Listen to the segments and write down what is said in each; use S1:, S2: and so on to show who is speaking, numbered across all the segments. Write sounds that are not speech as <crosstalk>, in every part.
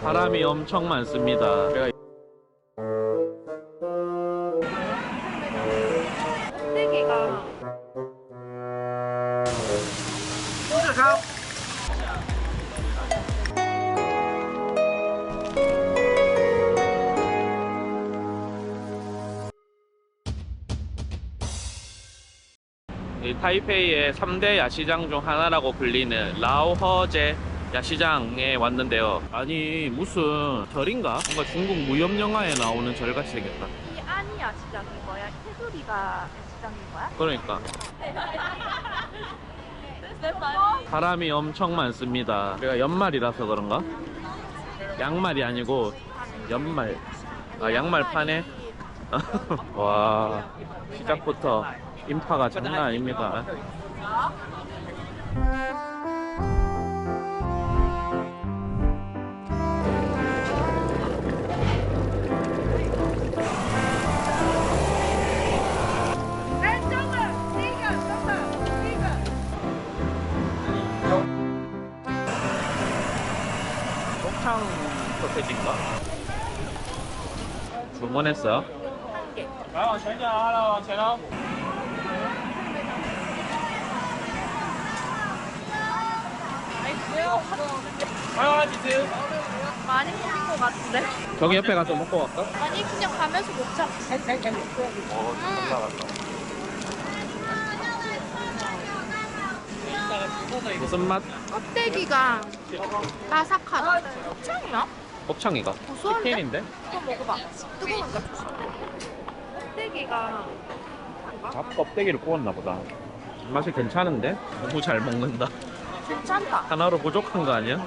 S1: 사람이 엄청 많습니다. 제가
S2: 껍데기가
S1: 이 타이페이의 3대 야시장 중 하나라고 불리는 라오허제 야시장에 왔는데요. 아니 무슨 절인가? 뭔가 중국 무협 영화에 나오는 절 같이 생겼다.
S2: 이 안이 야시장인 거야? 테두리가 야시장인 거야?
S1: 그러니까 <laughs> 사람이 엄청 많습니다. 우리가 연말이라서 그런가? 양말이 아니고 연말. 아 양말 파네. <laughs> 와 시작부터 인파가 장난 아닙니다. 찍나? 주문했어 저기 옆에 가서 먹고 갈까?
S2: 아니 그냥 가면서 먹자
S1: 무슨 맛?
S2: 껍데기가 바삭하다 곱창이야?
S1: 곱창이가.
S2: 고소한데?
S1: 치킨인데?
S2: 이거 먹어봐. 조심. 껍데기가
S1: 잡 껍데기를 구웠나 보다. 맛이 괜찮은데? 너무 잘 먹는다.
S2: 괜찮다.
S1: 하나로 부족한 거 아니야?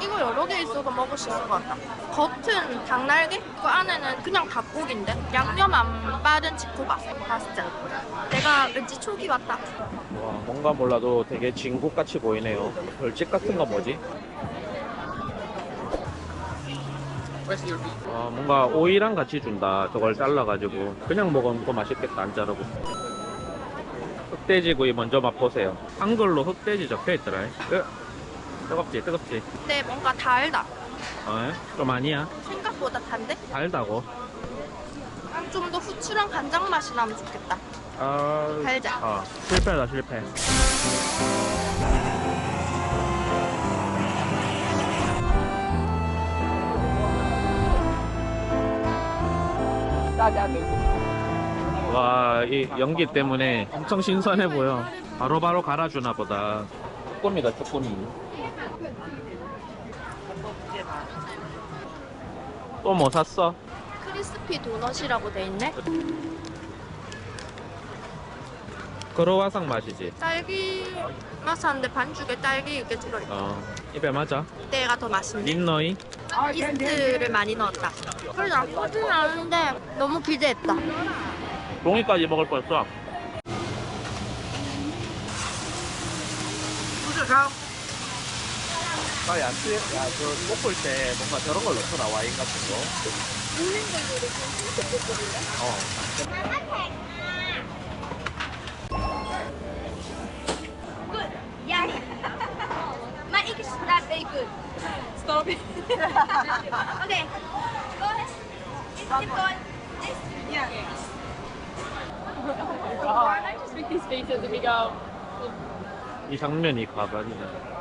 S2: 이거 여러 개 있어도 먹을 수 있을 것 같다. 겉은 닭날개, 그 안에는 그냥 닭고기인데 양념 안 바른 지코바 파스타. 내가 왠지 촉이 왔다.
S1: 와, 뭔가 몰라도 되게 진국같이 보이네요. 벌집 같은 거 뭐지? 와, 뭔가 오이랑 같이 준다. 저걸 잘라가지고. 그냥 먹으면 더 맛있겠다, 안 자르고. 흑돼지구이 먼저 맛보세요. 한글로 흑돼지 적혀있더라. 으, 뜨겁지, 뜨겁지.
S2: 근데 뭔가 달다.
S1: 어, 좀 아니야.
S2: 생각보다 단데?
S1: 달다고.
S2: 좀 더 후추랑 간장 맛이 나면 좋겠다.
S1: 아,
S2: 달자.
S1: 어, 실패다, 실패. 와, 이 연기 때문에 엄청 신선해 보여. 바로바로 갈아주나 보다. 쭈꾸미다, 쭈꾸미. 또 뭐 샀어?
S2: 크리스피 도넛이라고 돼 있네.
S1: 크로와상 맛이지.
S2: 딸기 맛 하는데 반죽에 딸기 이렇게 들어있고
S1: 어, 입에 맞아.
S2: 때가 더 맛있네.
S1: 닌너이?
S2: 이스트를 많이 넣었다. 그래 나쁘진 않은데 너무 기대했다.
S1: 종이까지 먹을 뻔했어. 那야채야그볶을 때 뭔가 저런 걸 넣더라 와인 같은 거. 어.
S3: Yeah. My English is not very good. Stop it. okay. Go ahead. Keep going. This. Yeah.
S4: I just make these faces and we go.
S1: 이 장면이 가관이네.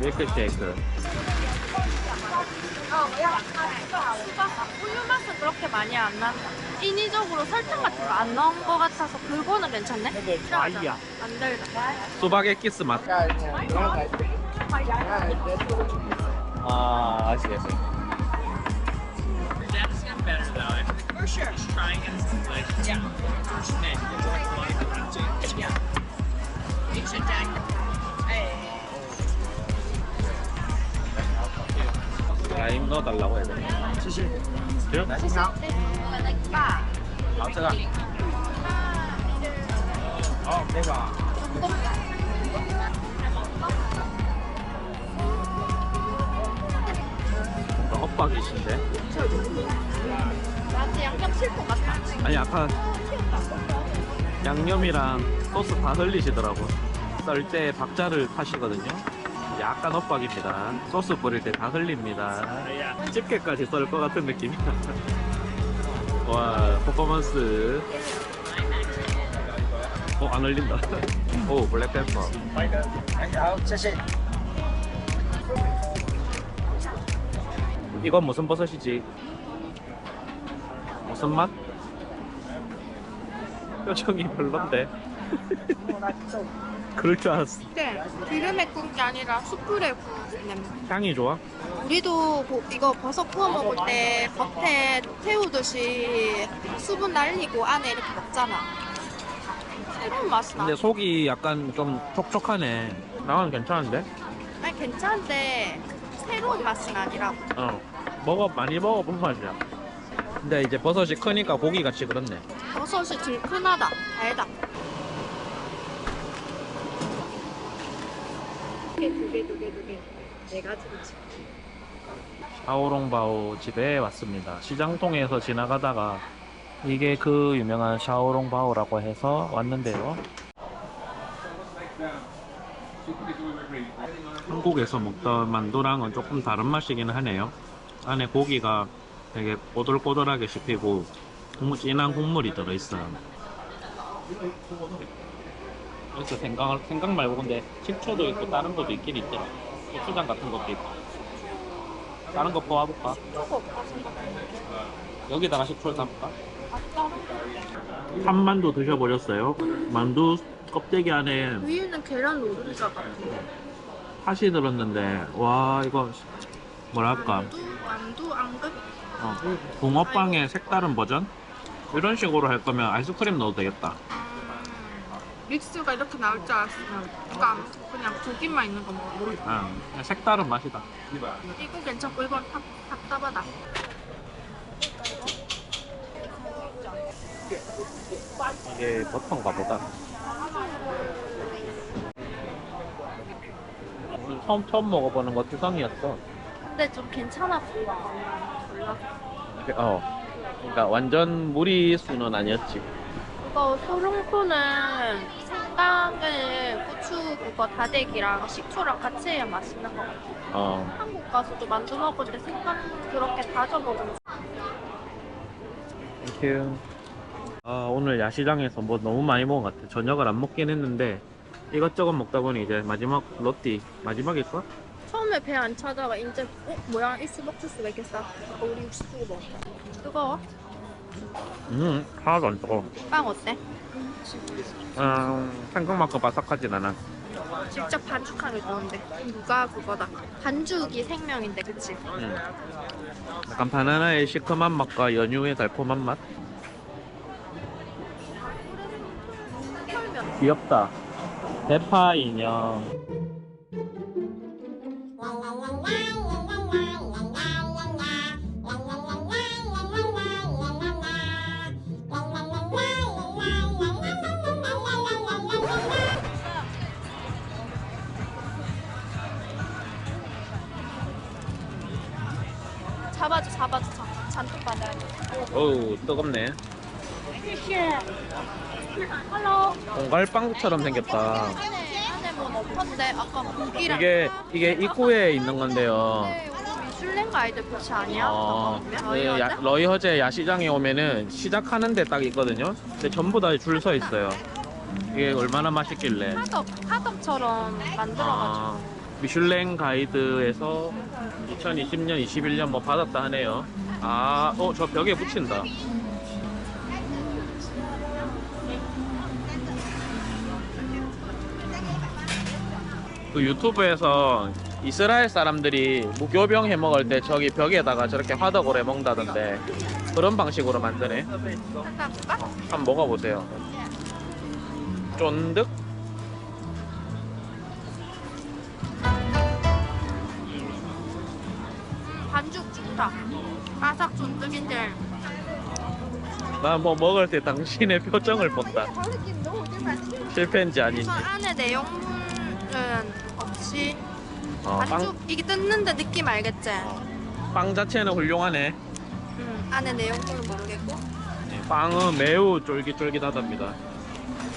S1: 밀크쉐이크.
S2: 수박 우유 맛은 그렇게 많이 안 난다. 인위적으로 설탕 같은 거 안 넣은 거 같아서 그거는 괜찮네.
S1: 아이야.
S2: 안 달다.
S1: 수박의 키스 맛. 아, 아시, 아시.
S5: For sure. Just trying it. Like, yeah. First name. Yeah. It's a tag.
S1: 넣어달라고 해야
S5: 되나? 70.
S2: 그래요?
S1: 네. 맛있어. 아, 제가. 어, 내가. 뭔가 엇박이신데?
S2: 나한테 양념 칠것 같아.
S1: 아니, 아까 양념이랑 소스 다 흘리시더라고. 썰 때 박자를 타시거든요. 약간 엇박입니다 소스 뿌릴 때 다 흘립니다 집게까지 썰 것 같은 느낌 <laughs> 와 퍼포먼스 어 안 흘린다 <laughs> 오 블랙페퍼 이건 무슨 버섯이지? 무슨 맛? 표정이 별론데. <laughs> 그럴 줄 알았어.
S2: 근데 기름에 구운 게 아니라 숯불에 구운 냄새.
S1: 향이 좋아?
S2: 우리도 고- 이거 버섯 구워 먹을 때 겉에 태우듯이 수분 날리고 안에 이렇게 먹잖아. 새로운 맛이 나.
S1: 근데 속이 약간 좀 촉촉하네. 나는 괜찮은데?
S2: 아니 괜찮은데 새로운 맛은 아니라고.
S1: 어. 먹어 많이 먹어본 맛이야. 근데 이제 버섯이 크니까 고기 같이 그렇네.
S2: 버섯이 들큰하다. 달다. 네 가지지.
S1: 샤오롱바오 집에 왔습니다. 시장통에서 지나가다가 이게 그 유명한 샤오롱바오라고 해서 왔는데요. 한국에서 먹던 만두랑은 조금 다른 맛이긴 하네요. 안에 고기가 되게 꼬들꼬들하게 씹히고 국물, 진한 국물이 들어있어요. 여기서 생강, 생강 말고 근데 식초도 있고 다른 것도 있긴 있더라. 고추장 같은 것도 있고. 다른 거 뽑아볼까?
S2: 초코 없다.
S1: 여기다가 식초를 담을까? 한만두 드셔보셨어요? 만두 껍데기 안에
S2: 위에는 계란 노른자 같아.
S1: 팥이 들었는데 와 이거 뭐랄까
S2: 만두, 만두 앙금?
S1: 어, 붕어빵의 색다른 버전? 이런 식으로 할 거면 아이스크림 넣어도 되겠다
S2: 믹스가 이렇게 나올 줄안 먹고 그냥 고기만 있는 거 먹어.
S1: 응, 색다른 맛이다
S2: 이거 괜찮고 이건 답, 답답하다.
S1: 이게 버터인가 보다 오늘 처음 처음 먹어보는 거 투성이었어
S2: 근데 좀 괜찮아 보여. 몰라.
S1: 어 그러니까 완전 무리수는 아니었지
S2: 이거 소룡포는 생강을 고추 그거 다대기랑 식초랑 같이 해야 맛있는 것 같아.
S1: 어
S2: 한국 가서도 만두 먹을 때 생강 그렇게 다져 먹으면
S1: 땡큐. 아, 오늘 야시장에서 뭐 너무 많이 먹은 것 같아. 저녁을 안 먹긴 했는데 이것저것 먹다 보니 이제 마지막 로띠 마지막일까?
S2: 처음에 배 안 차다가 이제 어 뭐야 이 수박주스 왜 이렇게 싸? 아까 우리 육수 먹었다. 뜨거워?
S1: 음, 하나도 안 뜨거.
S2: 빵 어때?
S1: 음, 생각만큼 바삭하진 않아.
S2: 직접 반죽하면 좋은데 누가 그거다. 반죽이 생명인데 그치?
S1: 음. 약간 바나나의 시큼한 맛과 연유의 달콤한 맛. 귀엽다. 대파 인형.
S2: 잡아줘 잡아줘 잔- 잔뜩 받아야 돼.
S1: 어우, 뜨겁네.
S2: 할로.
S1: 공갈빵처럼 생겼다.
S2: 안에 안에 뭐 넣던데 아까 고기랑.
S1: 이게 이게 입구에 있는 건데요.
S2: 가이드 표시 아니야?
S1: 어, 그? 야- 러이 허제 야시장에 오면은 시작하는 데 딱 있거든요. 근데 전부 다 줄 서 있어요. 이게 얼마나 맛있길래.
S2: 화덕 화덕처럼 만들어가지고.
S1: 아, 미슐랭 가이드에서 2020년, 21년 뭐 받았다 하네요. 아, 어, 저 벽에 붙인다. 그 유튜브에서 이스라엘 사람들이 무교병 해 먹을 때 저기 벽에다가 저렇게 화덕으로 해 먹는다던데 그런 방식으로 만드네.
S2: 한번
S1: 먹어보세요. 쫀득?
S2: 바삭 쫀득인데.
S1: 나 뭐 먹을 때 당신의 <laughs> 표정을 본다. 실패인지 아닌지.
S2: 우선 안에 내용물은 없이
S1: 어, 빵,
S2: 반죽 이게 뜯는데 느낌 알겠지?
S1: 어. 빵 자체는 훌륭하네.
S2: 음, 안에 내용물은 모르겠고.
S1: 네, 빵은 매우 쫄깃쫄깃하답니다.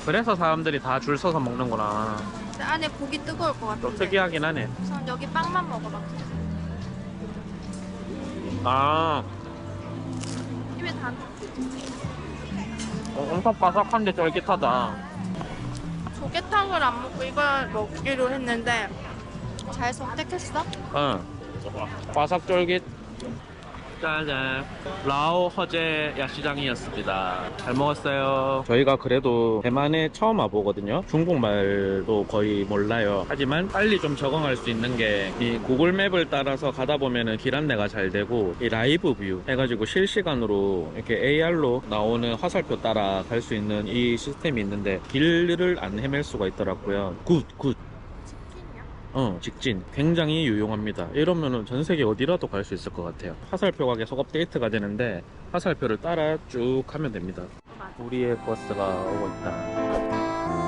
S1: 그래서 사람들이 다 줄 서서 먹는구나.
S2: 근데 안에 고기 뜨거울 것
S1: 좀
S2: 같은데.
S1: 특이하긴 하네.
S2: 우선 여기 빵만 먹어봐.
S1: 아,
S2: 입에 단.
S1: 어, 엄청 바삭한데 쫄깃하다.
S2: 조개탕을 안 먹고 이걸 먹기로 했는데 잘 선택했어?
S1: 응. 바삭 쫄깃. 짜잔. 라오 허제 야시장이었습니다. 잘 먹었어요. 저희가 그래도 대만에 처음 와보거든요. 중국말도 거의 몰라요. 하지만 빨리 좀 적응할 수 있는 게 이 구글 맵을 따라서 가다 보면은 길 안내가 잘 되고 이 라이브 뷰 해가지고 실시간으로 이렇게 AR로 나오는 화살표 따라 갈 수 있는 이 시스템이 있는데 길을 안 헤맬 수가 있더라고요. 굿, 굿. 어, 직진. 굉장히 유용합니다. 이러면은 전 세계 어디라도 갈 수 있을 것 같아요. 화살표가 계속 업데이트가 되는데 화살표를 따라 쭉 하면 됩니다. 우리의 버스가 오고 있다.